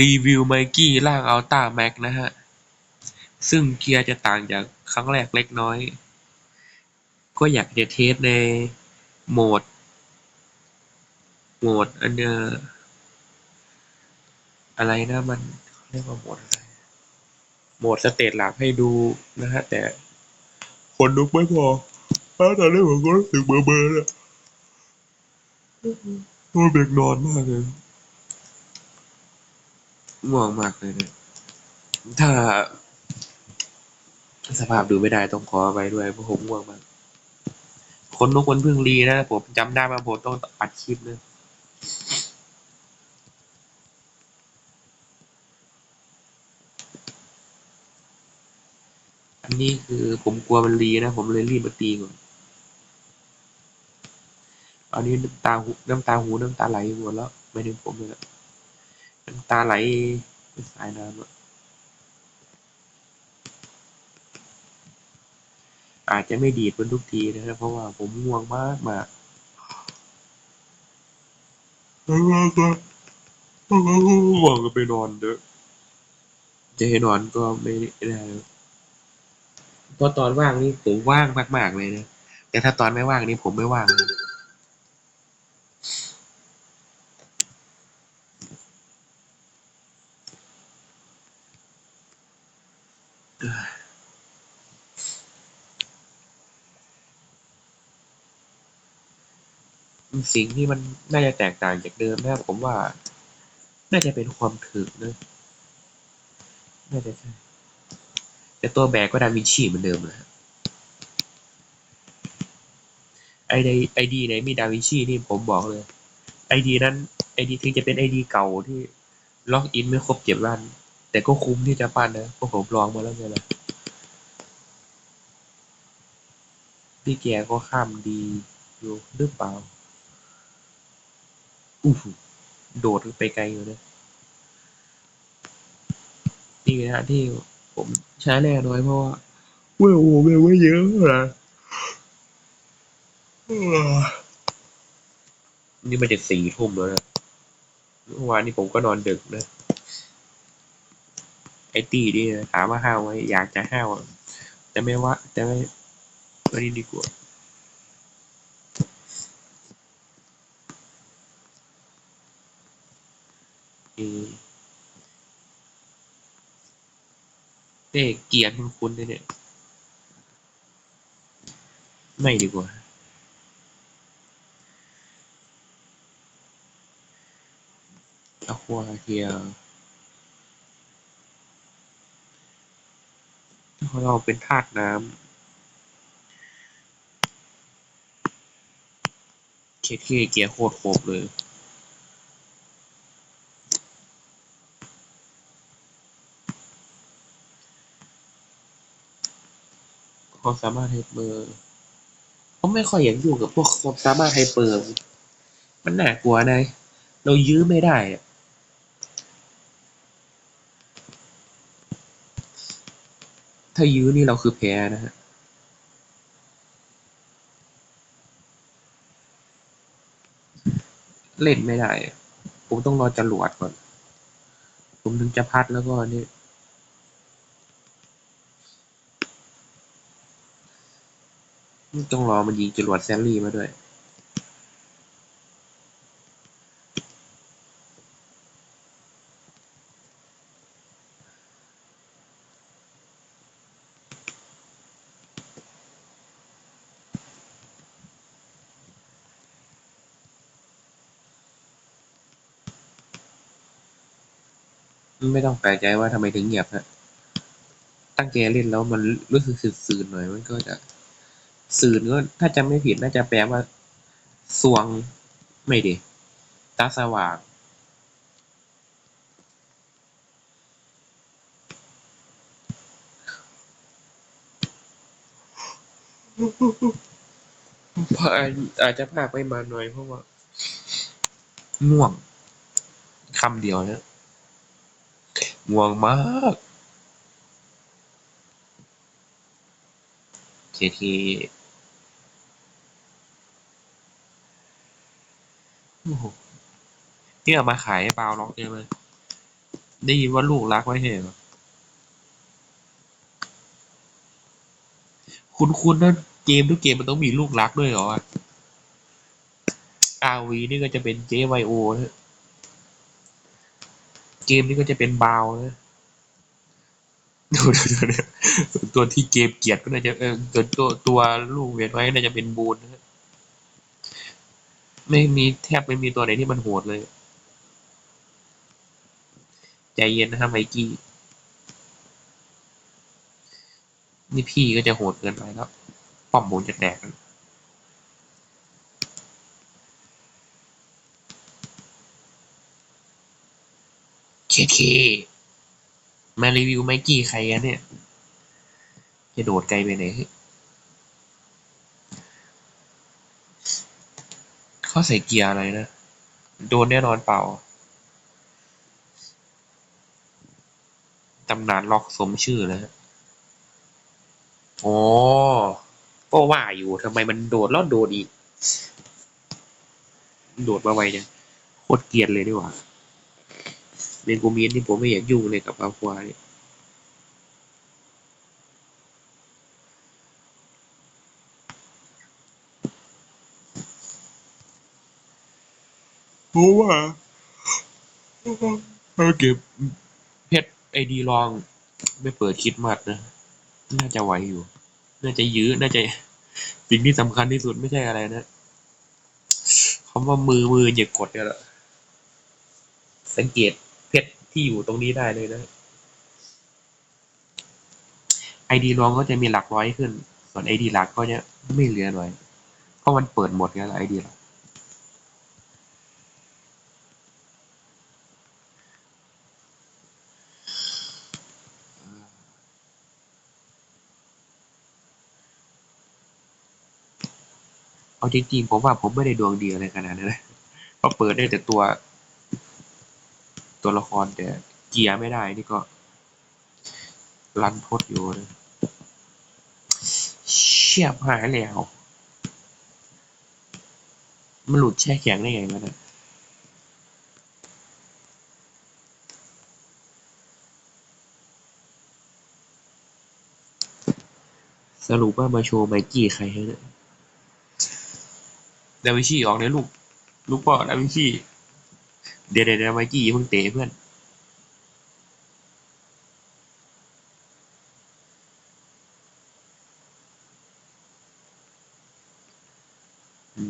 รีวิวไมกี้ร่างอัลต้าแม็กนะฮะ ซึ่งเกียร์จะต่างจากครั้งแรกเล็กน้อย ก็อยากจะเทสในโหมด โหมดอันเนี้ยอะไรนะมันเขาเรียกว่าโหมดอะไร โหมดสเตตหลักให้ดูนะฮะ แต่คนลุกไม่พอเพราะตอนนี้ผมก็รู้สึกเบอร์เบอร์แล้วตัวเบกนอนมากเลย ง่วงมากเลยเนี่ยถ้า สภาพดูไม่ได้ต้องขอไปด้วยเพราะผมง่วงมาก คนทุกคนพิ่งรีนะผมจำได้ว่าผมต้องอัดคลิปเลยอันนี้คือผมกลัวมันรีนะ ผมเลยรีบมาตีก่อนอันนี้น้ำตาหูน้ำตาหูน้ำตาไหลหมดแล้วไม่ถึงผมเลยนะน้ำ ตาไหลเป็นสายน้ำอะอาจจะไม่ดีดเหมันทุกทีนะครับ เพราะว่าผมง่วงมากมากง่วงก็ไปนอนเด้อจะให้นอนก็ไม่ได้เพราะตอนว่างนี่ผมว่างมาก ๆ เลยนะ แต่ถ้าตอนไม่ว่างนี่ผมไม่ว่างเลย สิ่งที่มันน่าจะแตกต่างจากเดิมนะครับผมว่า น่าจะเป็นความถึกนะน่าจะใช่แต่ตัวแบกก็ดาวินชีเหมือนเดิมเลยครับไอดีไอดีไหนมีดาวินชีนี่ผมบอกเลยไอดีนั้นไอดีถึงจะเป็นไอดีเก่าที่ล็อกอินไม่ครบเจ็ดวัน แต่ก็คุ้มที่จะปั้นนะเพราะผมลองมาแล้วไงล่ะพี่แกก็ข้ามดีอยู่หรือเปล่า อู้หูโดดไปไกลอยู่นะนี่นะฮะที่ผมใช้แร่น้อยเพราะว่าเวลผมยังไม่เยอะนะนี่มันจะสี่ทุ่มแล้วนะเมื่อวานนี้ผมก็นอนดึกนะไอตีนี่นะถามว่าห้าวไหมอยากจะห้าวอะแต่ไม่ว่า แต่ไม่ไม่นี่ดีกว่า เอ เอ๊ะเกียร์คุณคุณเนี่ย ไม่ดีกว่าอะควาเทียเพราเราเป็นธาตุน้ำเคเคเกียร์โคตรโคบเลย ความสามารถไฮเปอร์ผมไม่ค่อยอยากอยุ่กับพวกความสามารถไฮเปอร์ มันน่ากลัวนะเรายื้อไม่ได้อะถ้ายื้อนี่เราคือแพ้นะฮะเล่นไม่ได้ ผมต้องรอจรวดก่อน ผมถึงจะพัดแล้วก็นี่ ต้องรอมันยิงจรวดแซลลี่มาด้วยไม่ต้องแปลกใจว่าทำไมถึงเงียบฮะตั้งใจเล่นแล้วมันรู้สึกสื่นๆหน่อยมันก็จะ สื่นก็ถ้าจำไม่ผิดน่าจะแปลว่าสวงไม่ดิตาสว่างพาอาจจะพากไม่มาหน่อยเพราะว่าง่วงคำเดียวเนี่ยง่วงมากเคที โอ้โหนี่เอามาขายให้เปล่าล็อกได้ไหมได้ยินว่าลูกรักไว้เหรอคุณคุณนั่นเกมทุกเกมมันต้องมีลูกรักด้วยเหรออาวีนี่ก็จะเป็นเจไวโอนะเกมนี้ก็จะเป็นบาวนะดูดูดูตัวที่เกมเกลียดก็น่าจะเออตัวตัวลูกเวนไว้น่าจะเป็นบูนนะ ไม่มีแทบไม่มีตัวไหนที่มันโหดเลย ใจเย็นนะครับไมกี้ นี่พี่ก็จะโหดเกินไปแล้ว ป้อมบูนจะแตกเคเคมารีวิวไมกี้ใครกันเนี่ย จะโดดไกลไปไหน เขาใส่เกียร์อะไรนะ โดนแน่นอนเปล่า ตำนานล็อกสมชื่อเลยฮะโอ้ก็ว่าอยู่ทำไมมันโดดแล้วโดดอีก โดดมาไวเนี่ยโคตรเกลียดเลยดีกว่าเมนกูมีนที่ผมไม่อยากยุ่งเลยกับอาควาเนี่ย เพราะว่าเราเก็บเพชรไอดีลองไม่เปิดคิดมัดนะ น่าจะไหวอยู่ น่าจะยื้อ น่าจะสิ่งที่สำคัญที่สุดไม่ใช่อะไรนะคำว่ามือมืออย่ากดเนี่ยละสังเกตเพชรที่อยู่ตรงนี้ได้เลยนะไอดีรองก็จะมีหลักร้อยขึ้น ส่วนไอดีหลักก็จะไม่เหลือหน่อยเพราะมันเปิดหมดแล้วไอดีหลัก เอาจริงๆผมว่าผมไม่ได้ดวงดีอะไรขนาดนั้นนะเพราะเปิดได้แต่ตัว ตัวละครแต่เกียร์ไม่ได้นี่ก็รันทดอยู่เลยเชียบหายแล้วมันหลุดแช่แข็งได้ไงวะเนี่ยสรุปว่ามาโชว์ไมกี้ใครให้เนี่ย ดาวินชีออกเนี่ยลูก ลูกพ่อดาวินชีเดี๋ยวเดี๋ยวเดี๋ยวไมกี้เพิ่งเตะเพื่อน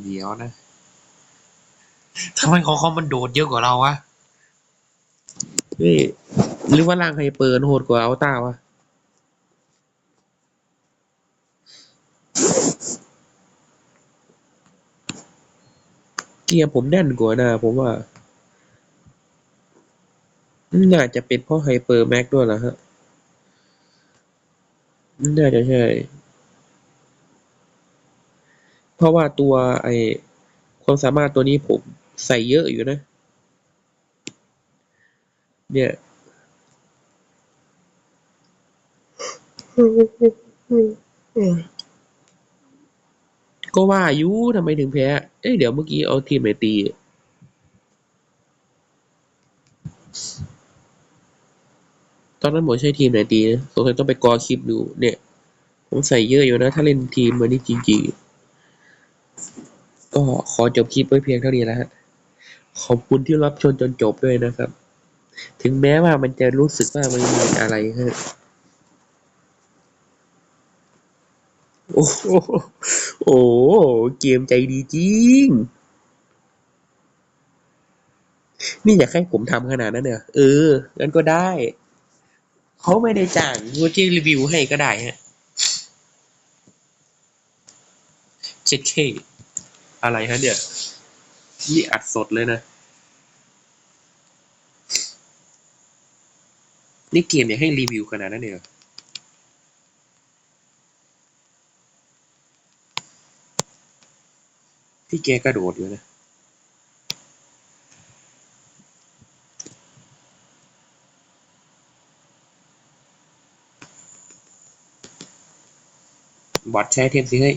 เดี๋ยวนะทำไมของเขามันโดดเยอะกว่าเราวะเฮ้หรือว่าร่างไฮเปอร์โหดกว่าอัลต้าวะ เกียร์ผมแน่นกว่านะผมว่า น่าจะเป็นเพราะไฮเปอร์แม็กด้วยแหละฮะ น่าจะใช่ เพราะว่าตัวไอความสามารถตัวนี้ผมใส่เยอะอยู่นะ เนี่ย ก็ว่าอยุทำไมถึงแพ้ เอ้ยเดี๋ยวเมื่อกี้เอาทีมไหนตีตอนนั้นผมใช้ทีมไหนตีนะสงสัยต้องไปกอคลิปดู เนี่ย ผมใส่เยอะอยู่นะ ถ้าเล่นทีมมันนี่จริงๆ ก็ขอจบคลิปไว้เพียงเท่านี้แล้วฮะ ขอบคุณที่รับชมจนจบด้วยนะครับ ถึงแม้ว่ามันจะรู้สึกว่ามันมีอะไรฮะ โอ้ โอ้เกมใจดีจริง นี่อยากให้ผมทำขนาดนั้นเนี่ยเอองั้นก็ได้ เขาไม่ได้จ้างกูจะรีวิวให้ก็ได้ฮะเจ็ดเคอะไรฮะเนี่ยนี่อัดสดเลยนะ นี่เกมอยากให้รีวิวขนาดนั้นเนี่ยเหรอ ที่แกกระโดดอยู่นะบอทใช้เทมสิเฮ้ย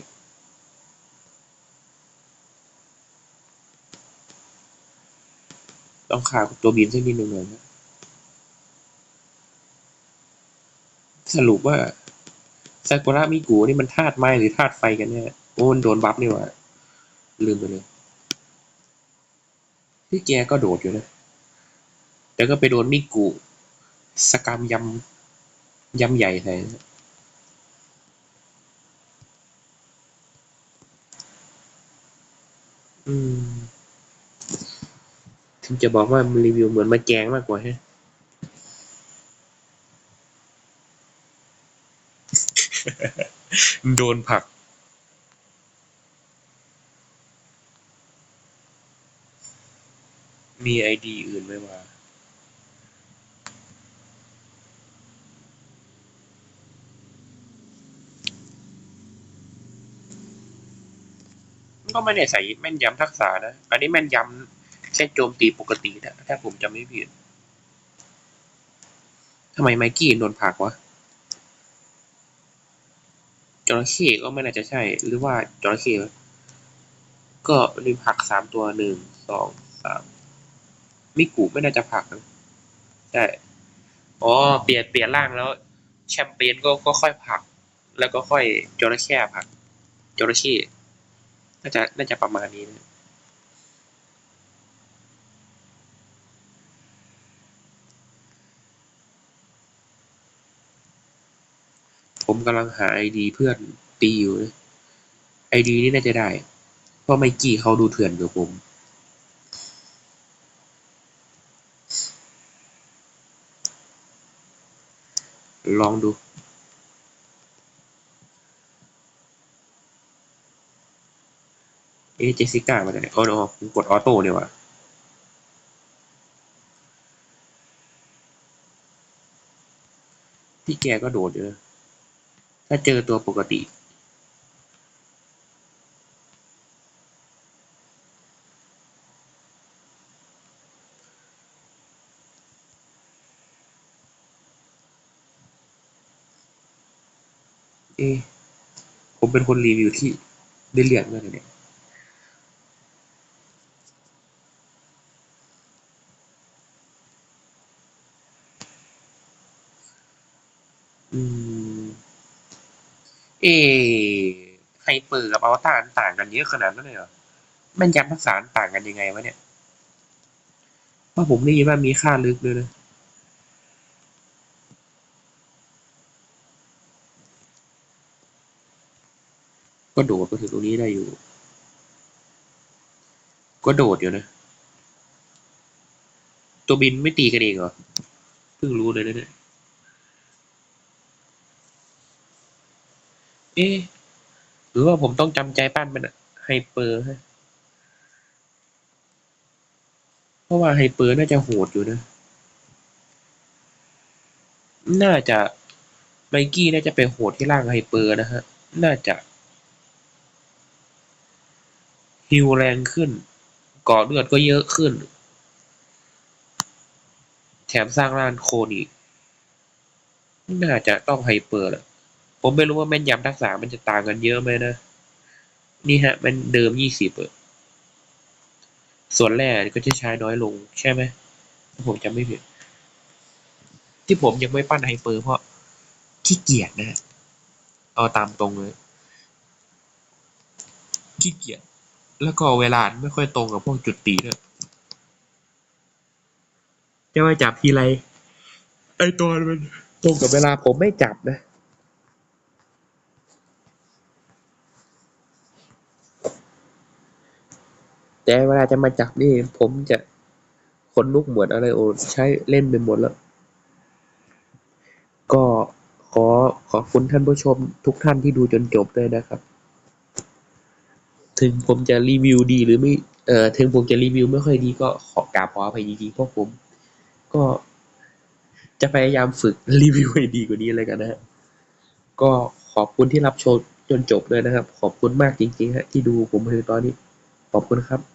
ต้องขาตัวบินสักนิดหนึ่งเลยนะสรุปว่าซากุระมิกุนี่มันธาตุไม้หรือธาตุไฟกันแน่โอ้มันโดนบัฟนี่หว่า ลืมไปเลยที่แกก็โดดอยู่นะ แต่ก็ไปโดนมิกุสกรรมยำยำใหญ่ใส่นอืมถึงจะบอกว่ามันรีวิวเหมือนมาแกงมากกว่าฮะโดนผัก มีไอดีอื่นไหมวะก็ไม่ได้ใส่แม่นยำทักษะนะ อันนี้แม่นยำแค่โจมตีปกตินะถ้าผมจำไม่ผิดทำไมไมกี้โดนผักวะจระเข้ก็ไม่น่าจะใช่ หรือว่าจระเข้วะก็มีผักสามตัวหนึ่งสองสาม มิกุไม่น่าจะผักนะใช่อ๋อเปลี่ยนเปลี่ยนร่างแล้ว แชมเปญก็ก็ค่อยผัก แล้วก็ค่อยจระเข้ผักจระเข้น่าจะน่าจะประมาณนี้นะผมกำลังหาไอดีเพื่อนตีอยู่ไอดีนี่น่าจะได้ เพราะไมกี้เขาดูเถื่อนกว่าผม ลองดู เอเจสสิก้ามาจากไหนโอ้โหกดออโต้เนี่ยว่ะพี่แกก็โดดเยอะถ้าเจอตัวปกติ เอะผมเป็นคนรีวิวที่ได้เรียนมากเลยเนี่ยอืมเอไฮเปอร์กับอวตารต่างกันเยอะขนาดนั้นเลยเหรอแม่นยำทักษะต่างกันยังไงวะเนี่ยเพราะผมได้ยินว่ามีค่าลึกด้วยนะ ก็โดดมาถึงตรงนี้ได้อยู่ ก็โดดอยู่นะ ตัวบินไม่ตีกันเองเหรอ เพิ่งรู้เลยนะเนี่ย เอ๊ะหรือว่าผมต้องจำใจปั้นมันอะไฮเปอร์ฮะ เพราะว่าไฮเปอร์น่าจะโหดอยู่นะ น่าจะไมกี้น่าจะไปโหดที่ร่างไฮเปอร์นะฮะ น่าจะ ฮิวแรงขึ้น ก่อเลือดก็เยอะขึ้น แถมสร้างร่างโคนอีกน่าจะต้องไฮเปอร์แหละผมไม่รู้ว่าแม่นยำทักษะมันจะต่างกันเยอะไหมนะ นี่ฮะ มันเดิมยี่สิบอะส่วนแรกก็จะใช้น้อยลงใช่ไหมผมจำไม่ผิด ที่ผมยังไม่ปั้นไฮเปอร์เพราะขี้เกียจนะเอาตามตรงเลยขี้เกียจ แล้วก็เวลาไม่ค่อยตรงกับพวกจุดตีด้วยจะมาจับทีไรไอตัวมันตรงกับเวลาผมไม่จับนะแต่เวลาจะมาจับนี่ ผมจะขนลุกเหมือนอะไรโอใช้เล่นไปหมดแล้ว ก็ขอขอบคุณท่านผู้ชมทุกท่านที่ดูจนจบด้วยนะครับ ถึงผมจะรีวิวดีหรือไม่เอ่อถึงผมจะรีวิวไม่ค่อยดีก็ขอกราบขออภัยจริงๆเพราะผม ก็จะพยายามฝึกรีวิวให้ดีกว่านี้เลยกันนะฮะก็ขอบคุณที่รับชมจนจบเลยนะครับ ขอบคุณมากจริงๆฮะที่ดูผมมาถึงตอนนี้ ขอบคุณครับ